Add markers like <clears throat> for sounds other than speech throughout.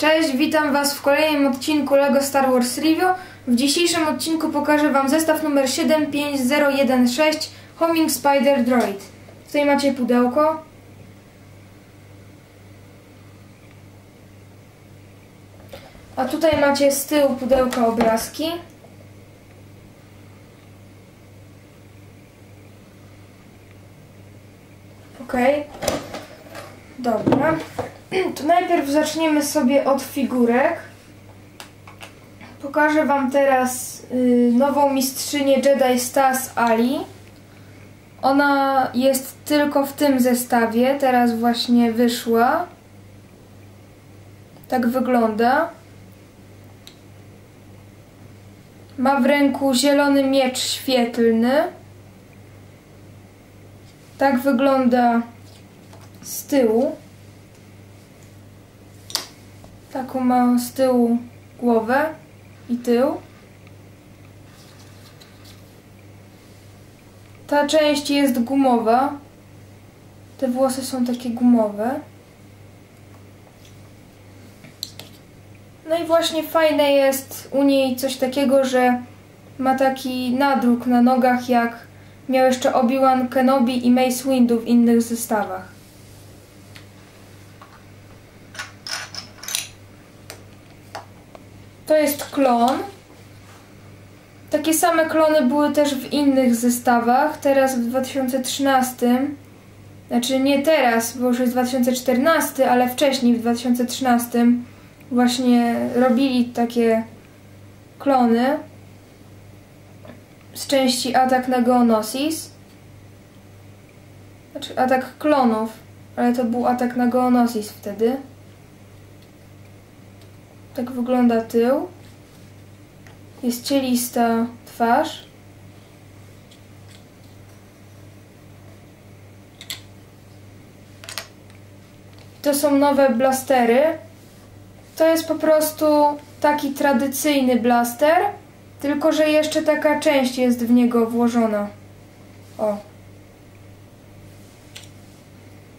Cześć, witam Was w kolejnym odcinku LEGO Star Wars Review. W dzisiejszym odcinku pokażę Wam zestaw numer 75016 Homing Spider Droid. Tutaj macie pudełko. A tutaj macie z tyłu pudełka obrazki. Ok. Dobra. <clears throat> To najpierw zaczniemy sobie od figurek. Pokażę Wam teraz y, nową mistrzynię Jedi Stas Ali. Ona jest tylko w tym zestawie, teraz właśnie wyszła. Tak wygląda. Ma w ręku zielony miecz świetlny. Tak wygląda z tyłu. Taką ma z tyłu głowę i tył. Ta część jest gumowa. Te włosy są takie gumowe. No i właśnie fajne jest u niej coś takiego, że ma taki nadruk na nogach jak miał jeszcze Obi-Wan Kenobi i Mace Windu w innych zestawach. To jest klon. Takie same klony były też w innych zestawach. Teraz w 2013, znaczy nie teraz, bo już jest 2014, ale wcześniej w 2013 właśnie robili takie klony z części Atak na Geonosis. Znaczy atak klonów, ale to był atak na Geonosis wtedy. Tak wygląda tył. Jest cielista twarz. To są nowe blastery. To jest po prostu taki tradycyjny blaster, tylko że jeszcze taka część jest w niego włożona. O.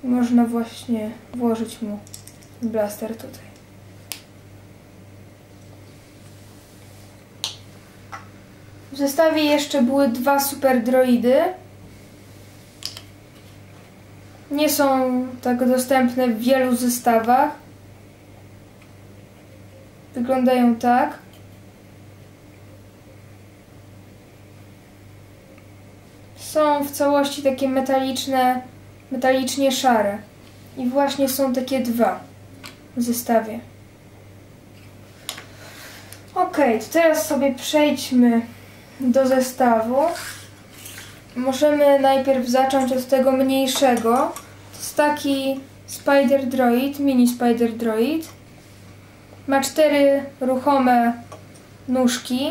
Można właśnie włożyć mu blaster tutaj. W zestawie jeszcze były dwa super droidy. Nie są tak dostępne w wielu zestawach. Wyglądają tak. Są w całości takie metaliczne, metalicznie szare. I właśnie są takie dwa w zestawie. Ok, to teraz sobie przejdźmy do zestawu. Możemy najpierw zacząć od tego mniejszego. To jest taki Spider Droid, mini Spider Droid. Ma cztery ruchome nóżki.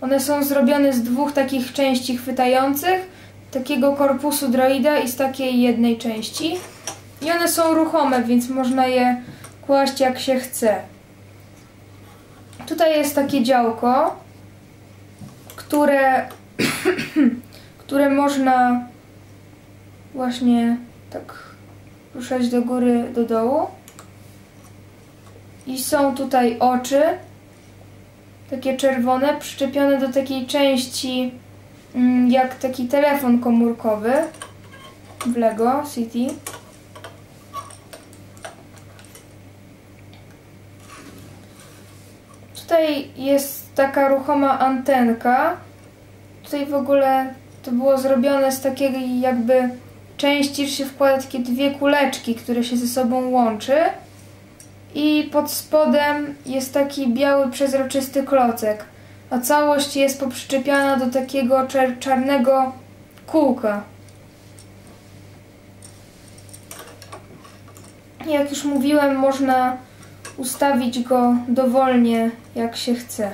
One są zrobione z dwóch takich części chwytających, takiego korpusu droida i z takiej jednej części. I one są ruchome, więc można je kłaść jak się chce. Tutaj jest takie działko które, <clears throat> które można właśnie tak ruszać do góry, do dołu. I są tutaj oczy, takie czerwone, przyczepione do takiej części mm, jak taki telefon komórkowy w Lego City. Tutaj jest taka ruchoma antenka. Tutaj w ogóle to było zrobione z takiej jakby części, że się wkłada takie dwie kuleczki, które się ze sobą łączy. I pod spodem jest taki biały, przezroczysty klocek. A całość jest poprzyczepiana do takiego czar czarnego kółka. Jak już mówiłem, można ustawić go dowolnie jak się chce.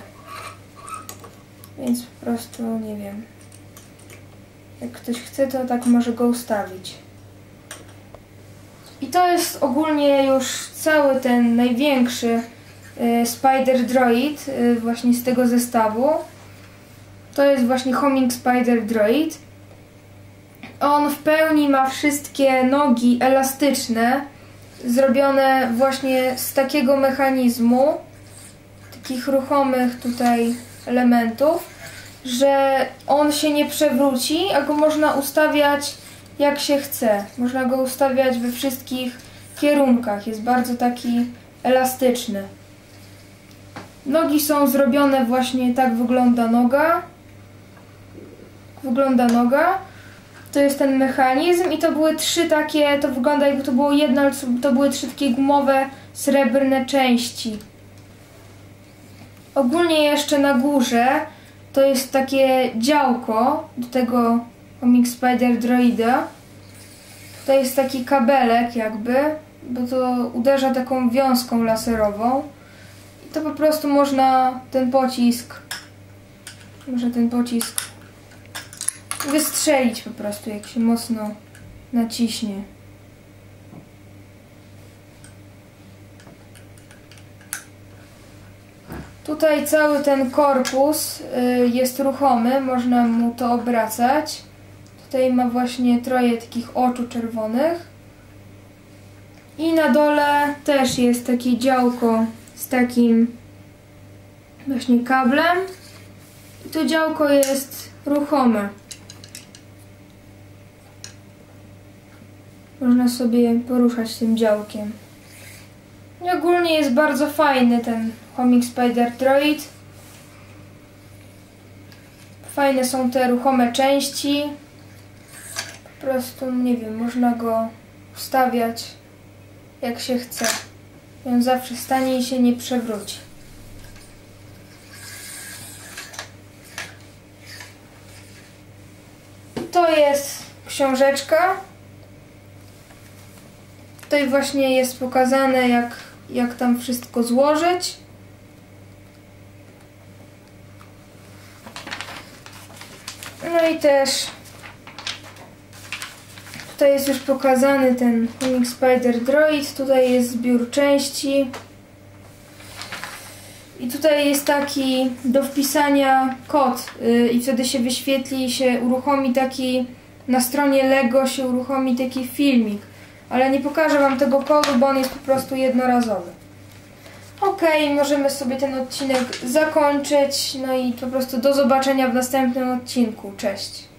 Więc po prostu nie wiem. Jak ktoś chce, to tak może go ustawić. I to jest ogólnie już cały ten największy y, Spider Droid y, właśnie z tego zestawu. To jest właśnie Homing Spider Droid. On w pełni ma wszystkie nogi elastyczne zrobione właśnie z takiego mechanizmu, takich ruchomych tutaj elementów, że on się nie przewróci, a go można ustawiać jak się chce. Można go ustawiać we wszystkich kierunkach. Jest bardzo taki elastyczny. Nogi są zrobione właśnie tak wygląda noga. Wygląda noga. To jest ten mechanizm i to były trzy takie, to wygląda jakby to było jedno, ale to były trzy takie gumowe, srebrne części. Ogólnie jeszcze na górze to jest takie działko do tego Comic Spider Droida. To jest taki kabelek jakby, bo to uderza taką wiązką laserową. I to po prostu można ten pocisk, może ten pocisk wystrzelić po prostu, jak się mocno naciśnie. Tutaj cały ten korpus y, jest ruchomy, można mu to obracać. Tutaj ma właśnie troje takich oczu czerwonych. I na dole też jest takie działko z takim właśnie kablem. I to działko jest ruchome. Można sobie poruszać tym działkiem. I ogólnie jest bardzo fajny ten Comic Spider Droid. Fajne są te ruchome części. Po prostu, nie wiem, można go ustawiać jak się chce. I on zawsze stanie i się nie przewróci. To jest książeczka. Tutaj właśnie jest pokazane, jak, jak tam wszystko złożyć. No i też tutaj jest już pokazany ten Comic Spider Droid. Tutaj jest zbiór części. I tutaj jest taki do wpisania kod yy, i wtedy się wyświetli, się uruchomi taki, na stronie Lego się uruchomi taki filmik ale nie pokażę Wam tego kodu, bo on jest po prostu jednorazowy. Ok, możemy sobie ten odcinek zakończyć, no i po prostu do zobaczenia w następnym odcinku. Cześć!